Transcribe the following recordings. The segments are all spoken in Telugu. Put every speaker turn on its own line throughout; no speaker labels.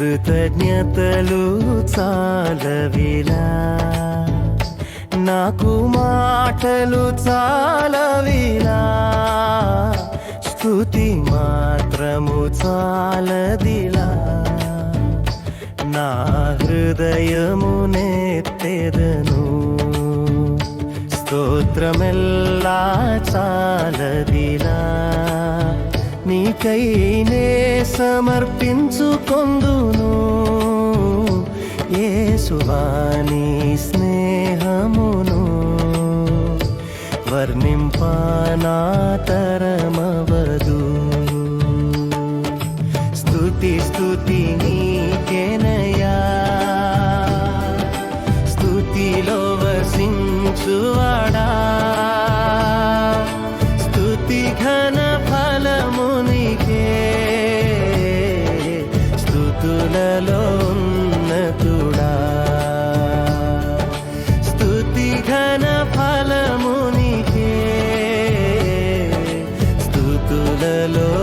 కృతజ్ఞతలు చాలవిలా. నాకు మాటలు చాలవిలా. స్థుతి మాత్రము చాలదిలా. నా హృదయము హృదయమునెత్తెదను స్తోత్రమెల్లా చాలదిలా. నీకైనే సమర్పించుకొందును. యేసువాని స్నేహమును వర్ణింపానాతరమవదు. స్తుతి స్తుతి నీకెనయా స్తుతిలో వసించువాడా. స్తుతి ఘన ఫలమునికే స్తుతులలో கடலோ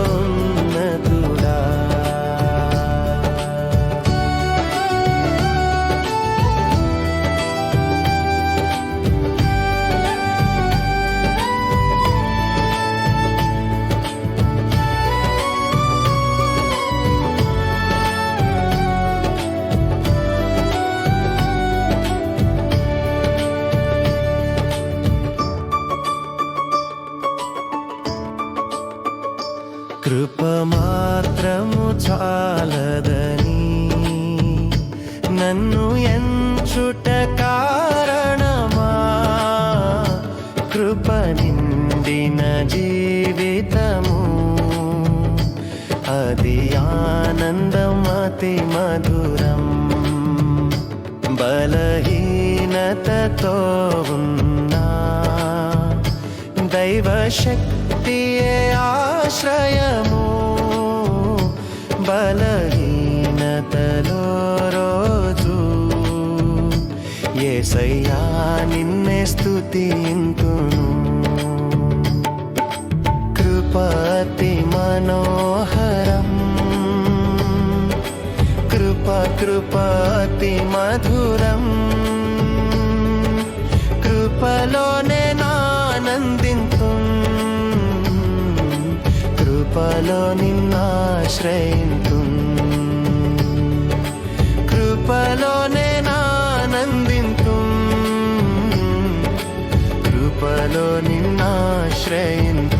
కృప మాత్రము చాలదని నన్ను ఎంచుట కారణమా? కృప నిండిన జీవితము అది ఆనందం అతి మధురం బలహీనతతో ఉన్నా. దైవశక్తియే ఆ ఆశ్రయము బలహీనతలో రోజు. ఏసయ్యా నిన్నే స్తుతింతును. కృపతి మనోహరం. కృప కృపతి మధురం. కృపలోనే నానంది కృపలో నిన్నాశ్రయింతు కృపలో నేనానందింతు కృపలో నిన్నాశ్రయింతు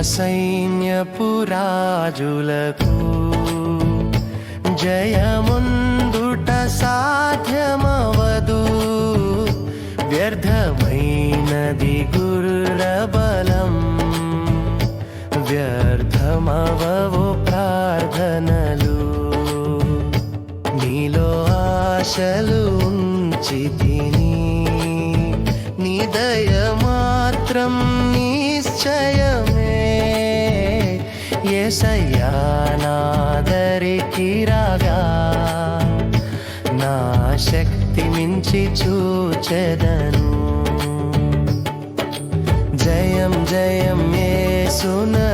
మహాసైన్యపురాజులకు జయముందుట సాధ్యమవదు. వ్యర్థమైనది గురుల బలం వ్యర్థమవవు ప్రార్థనలు. నీలో ఆశలు ఉంచితిని నీ దయ మాత్రం నిశ్చయమే. ఎసయ్యా నాదరికి రాగా నా శక్తి మించి చూచెదను. జయం జయం యేసున.